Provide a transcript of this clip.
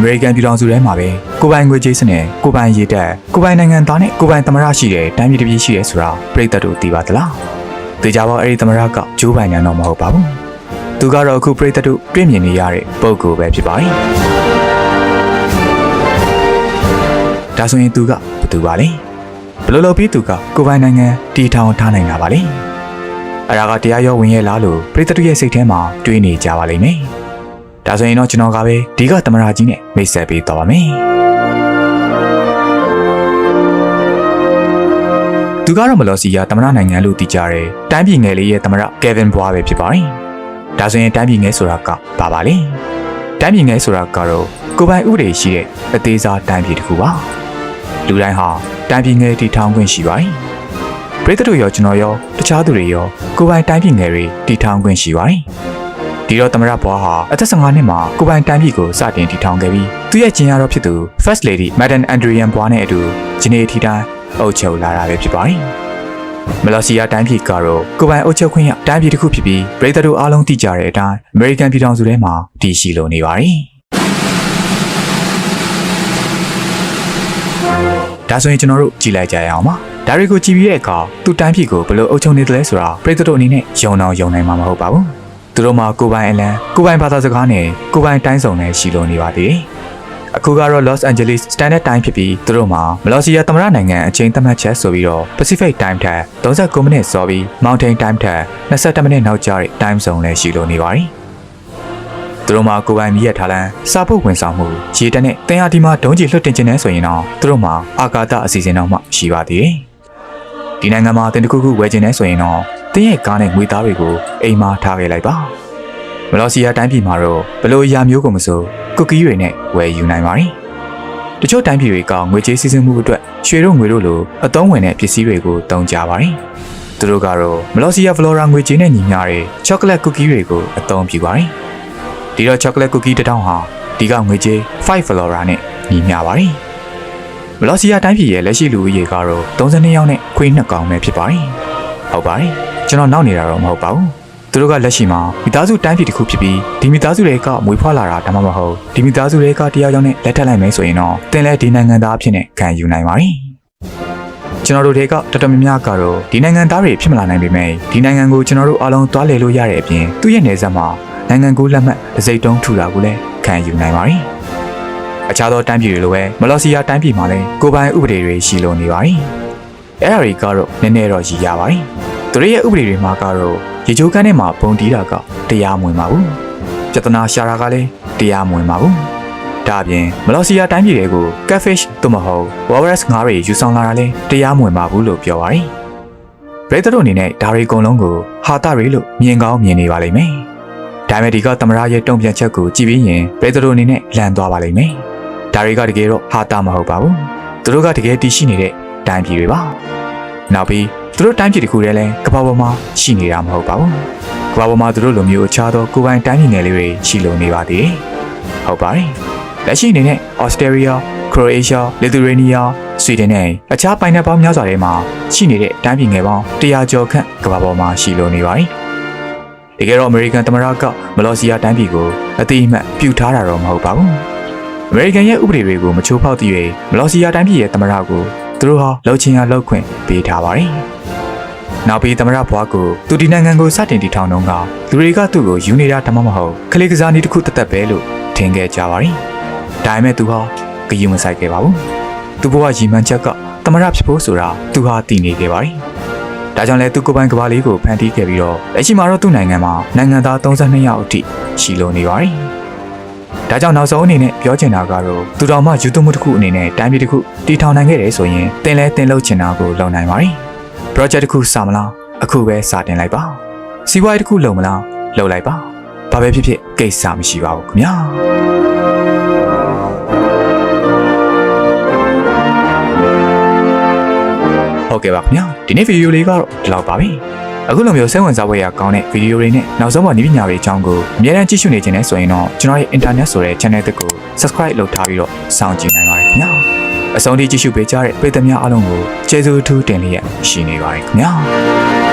အမေရိကန်ပြည်ထောင်စုထဲမှာပဲကိုယ်ပိုင်ငွေကြေးစနစ်ကိုယ်ပိုင်ရေတပ်ကိုယ်ပိုင်နိုင်ငံသားနဲ့ကိုယ်ပိုင်သမရရှိတဲ့တိုင်းပြည်တစ်ပြည်ရှိရဲဆိုတာပြည်သက်တို့သိပါသလားသိကြပါအဲ့ဒီသမရကဂျိုးပိုင်ညာတော့မဟုတ်ပါဘူးသူကတော့အခုပြည်သက်တို့တွေ့မြင်နေရတဲ့ပုံကိုယ်ပဲဖြစ်ပါတယ်ဒါဆိုရင်သူကဘယ်သူပါလဲဘယ်လိုလုပ်ပြီးသူကကိုယ်ပိုင်နိုင်ငံတည်ထောင်ထားနိုင်တာပါလဲအရာကတရားရောဝင်ရဲ့လားလို့ပြည်သက်တို့ရဲ့စိတ်ထဲမှာတွေးနေကြပါလိမ့်မယ် ဒါဆိုရင်တော့ကျွန်တော်ကပဲဒီကသမရကြီးနဲ့မိတ်ဆက်ပေးတော့ပါမယ်သူကတော့မလော်စီယာသမရနိုင်ငံလို့တည်ကြတယ်တိုင်းပြည်ငယ်လေးရဲ့သမရကယ်ဗင်ဘွားပဲဖြစ်ပါတယ်ဒါဆိုရင်တိုင်းပြည်ငယ်ဆိုတာကဘာပါလဲတိုင်းပြည်ငယ်ဆိုတာကတော့ကိုယ်ပိုင်ဥပဒေရှိတဲ့အသေးစားတိုင်းပြည်တစ်ခုပါလူတိုင်းဟာတိုင်းပြည်ငယ်တည်ထောင်ခွင့်ရှိပါတယ်ပရိသတ်တို့ရောကျွန်တော်ရောတခြားသူတွေရောကိုယ်ပိုင်တိုင်းပြည်ငယ်တွေတည်ထောင်ခွင့်ရှိပါတယ် ဒီတော့သမရဘွားဟာအသက်15နှစ်မှာကိုယ်ပိုင်တိုင်းပြည်ကိုစတင်တည်ထောင်ခဲ့ပြီးသူရဲ့ကျင်ရတော့ဖြစ်သူ First Lady Madam Andrian ဘွားနဲ့အတူဂျနေထီတိုင်းအုပ်ချုပ်လာတာပဲဖြစ်ပါတယ်မလာစီယာတိုင်းပြည်ကတော့ကိုယ်ပိုင်အုပ်ချုပ်ခွင့်ရတိုင်းပြည်တစ်ခုဖြစ်ပြီးပရိသတ်တို့အားလုံးသိကြတဲ့အတိုင်းအမေရိကန်ပြည်ထောင်စုထဲမှာတည်ရှိလို့နေပါတယ်ဒါဆိုရင်ကျွန်တော်တို့ကြည့်လိုက်ကြရအောင်ပါဒါတွေကိုကြည့်ပြီးတဲ့အခါသူ့တိုင်းပြည်ကိုဘယ်လိုအုပ်ချုပ်နေသလဲဆိုတာပရိသတ်တို့အနေနဲ့ယုံတော့ယုံနိုင်မှာမဟုတ်ပါဘူး သူတို့မှာကိုယ်ပိုင်အလံကိုယ်ပိုင်ဘာသာစကားနဲ့ကိုယ်ပိုင်တိုင်းစုံနဲ့ရှိလို့နေပါသေးတယ်အခုကတော့ Los Angeles Standard Time ဖြစ်ပြီးသူတို့မှာမလော်စီယာသမရနိုင်ငံအချိန်သတ်မှတ်ချက်ဆိုပြီးတော့ Pacific Time ထက်39မိနစ်စောပြီး Mountain Time ထက်22မိနစ်နောက်ကျတဲ့ time zone လည်းရှိလို့နေပါတယ်။သူတို့မှာကိုယ်ပိုင်မြည်ရထားလန်းစာပုတ်ဝင်ဆောင်မှုရေတက်နဲ့တင်ဟာဒီမှာဒုံးကြီးလွှတ်တင်ခြင်းနဲ့ဆိုရင်တော့သူတို့မှာအာကာသအစီအစဉ်တော့မှရှိပါသေးတယ်။ဒီနိုင်ငံမှာတင်တစ်ခုခုဝယ်ခြင်းနဲ့ဆိုရင်တော့ တင်းရဲ့ကားနဲ့ငွေသားတွေကိုအိမ်မှာထားခဲ့လိုက်ပါ။မလော်စီယာတိုင်းပြည်မှာတော့ဘလို့အရာမျိုးကိုမဆိုကုကီးတွေနဲ့ဝယ်ယူနိုင်ပါတယ်။တချို့တိုင်းပြည်တွေကငွေကြေးစည်းစိမ်မှုအတွက်ရွှေတို့ငွေတို့လိုအသုံးဝင်တဲ့ပစ္စည်းတွေကိုတုံးကြပါတယ်။သူတို့ကတော့မလော်စီယာဖလော်ရာငွေကြေးနဲ့ညီမျှတဲ့ချောကလက်ကူကီးတွေကိုအသုံးပြုပါတယ်။ဒီတော့ချောကလက်ကူကီးတစ်တောင်းဟာဒီကငွေကြေး5ဖလော်ရာနဲ့ညီမျှပါတယ်။မလော်စီယာတိုင်းပြည်ရဲ့လက်ရှိလူဦးရေကတော့32ယောက်နဲ့ခွေးနှစ်ကောင်ပဲဖြစ်ပါတယ်။ဟုတ်ပါတယ်။ ကျွန်တော်နောက်နေတာတော့မဟုတ်ပါဘူး။သူတို့ကလက်ရှိမှာမိသားစုတိုင်းပြည်တစ်ခုဖြစ်ပြီးဒီမိသားစုတွေကမွေးဖွားလာတာဒါမှမဟုတ်ဒီမိသားစုတွေကတရားကြောင့်နဲ့လက်ထပ်လိုက်မယ်ဆိုရင်တော့တင်လဲဒီနိုင်ငံသားအဖြစ်နဲ့ခံယူနိုင်ပါတယ်။ကျွန်တော်တို့တွေကတော်တော်များများကတော့ဒီနိုင်ငံသားတွေဖြစ်မလာနိုင်ပေမဲ့ဒီနိုင်ငံကိုကျွန်တော်တို့အားလုံးသွားလည်လို့ရတဲ့အပြင်သူ့ရဲ့နေဆက်မှာနိုင်ငံကိုလက်မှတ်တစ်စိတ်တုံးထူတာကိုလည်းခံယူနိုင်ပါတယ်။အခြားသောတိုင်းပြည်တွေလိုပဲမလော်စီယာတိုင်းပြည်မှာလည်းကိုယ်ပိုင်ဥပဒေတွေရှိလို့နေပါတယ်။အဲ့ဒါတွေကတော့နည်းနည်းတော့ရည်ရပါတယ်။ သူတို့ရဲ့ဥပဒေတွေမှာကတော့ရေချိုးကန်းထဲမှာပုံတီးတာကတရားမဝင်ပါဘူး။ပြဿနာရှာတာကလည်းတရားမဝင်ပါဘူး။ဒါအပြင်မလော်စီယာတိုင်းပြည်တွေကို catfish သို့မဟုတ် walrus ငါးတွေယူဆောင်လာတာလည်းတရားမဝင်ပါဘူးလို့ပြောပါရယ်။ပရိသတ်တို့အနေနဲ့ဒါတွေအကုန်လုံးကိုဟာတာတွေလို့မြင်ကောင်းမြင်နေပါလိမ့်မယ်။ဒါပေမဲ့ဒီကသမရရဲ့တုံ့ပြန်ချက်ကိုကြည့်ပြီးရင်ပရိသတ်တို့အနေနဲ့လန့်သွားပါလိမ့်မယ်။ဒါတွေကတကယ်တော့ဟာတာမဟုတ်ပါဘူး။သူတို့ကတကယ်တည်ရှိနေတဲ့တိုင်းပြည်တွေပါ။ နောက်ပြီးသူတို့တိုင်းပြည်တစ်ခုတည်းလဲကမ္ဘာပေါ်မှာရှိနေတာမဟုတ်ပါဘူး။ကမ္ဘာပေါ်မှာသူတို့လိုမျိုးအခြားသောကိုယ်ပိုင်တိုင်းပြည်ငယ်လေးတွေရှိလို့နေပါသေးတယ်။ဟုတ်ပါတယ်။လက်ရှိအနေနဲ့ Australia, Croatia, Lithuania, Sweden နဲ့အခြားပိုင်နယ်ပေါင်းများစွာထဲမှာရှိနေတဲ့တိုင်းပြည်ငယ်ပေါင်း100ကျော်ခန့်ကမ္ဘာပေါ်မှာရှိလို့နေပါတယ်။တကယ်တော့ American သမ္မတကမလော်စီယာတိုင်းပြည်ကိုအတိအမှတ်ပြုထားတာတော့မဟုတ်ပါဘူး။ American ရဲ့ဥပဒေတွေကိုမချိုးဖောက်သည့်၍မလော်စီယာတိုင်းပြည်ရဲ့သမ္မတကို သူတို့ဟာလှုပ်ချင်ရလှုပ်ခွင့်ပေးထားပါတယ်။နောက်ပြီးသမရဘွားကိုသူဒီနိုင်ငံကိုစတင်တည်ထောင်တော့ကလူတွေကသူ့ကိုယူနေတာတမမဟုတ်ခလေးကစားနည်းတစ်ခုတသက်ပဲလို့ထင်ခဲ့ကြပါရင်ဒါပေမဲ့သူဟာဂယုမဆိုင်ခဲ့ပါဘူးသူဘဝရည်မှန်းချက်ကသမရဖြစ်ဖို့ဆိုတာသူဟာတည်နေခဲ့ပါရင်ဒါကြောင့်လဲသူကိုယ်ပိုင်ကဘာလေးကိုဖန်တီးခဲ့ပြီးတော့လက်ရှိမှာတော့သူ့နိုင်ငံမှာနိုင်ငံသား32ယောက်အထိရှိလို့နေပါရင် ဒါကြောင့်နောက်ဆုံးအနေနဲ့ပြောချင်တာကတော့သူတော်မှယူသွမှုတစ်ခုအနေနဲ့တိုင်းပြည်တစ်ခုတည်ထောင်နိုင်ခဲ့တယ်ဆိုရင်တင်လဲတင်လို့ချင်တာကိုလုပ်နိုင်ပါတယ် project တစ်ခုစမလားအခုပဲစတင်လိုက်ပါစီးပွားရေးတစ်ခုလုပ်မလားလုပ်လိုက်ပါဘာပဲဖြစ်ဖြစ်ကိစ္စမရှိပါဘူးခင်ဗျာဟုတ်ကဲ့ပါခင်ဗျာဒီနေ့ဗီဒီယိုလေးကတော့ဒီလောက်ပါပဲ အခုလိုမျိုးစိတ်ဝင်စားဖွယ်ရကောင်းတဲ့ဗီဒီယိုတွေနဲ့နောက်ဆုံးမှနည်းပညာတွေအကြောင်းကိုအများအားကြည့်ရှုနေခြင်းနဲ့ဆိုရင်တော့ကျွန်တော်ရဲ့ internet ဆိုတဲ့ channel တစ်ကို subscribe လုပ်ထားပြီးတော့စောင့်ကြည့်နိုင်ပါတယ်ခင်ဗျာအဆုံးထိကြည့်ရှုပေးကြတဲ့ပရိသတ်များအားလုံးကိုကျေးဇူးအထူးတင်လျက်ရှိနေပါတယ်ခင်ဗျာ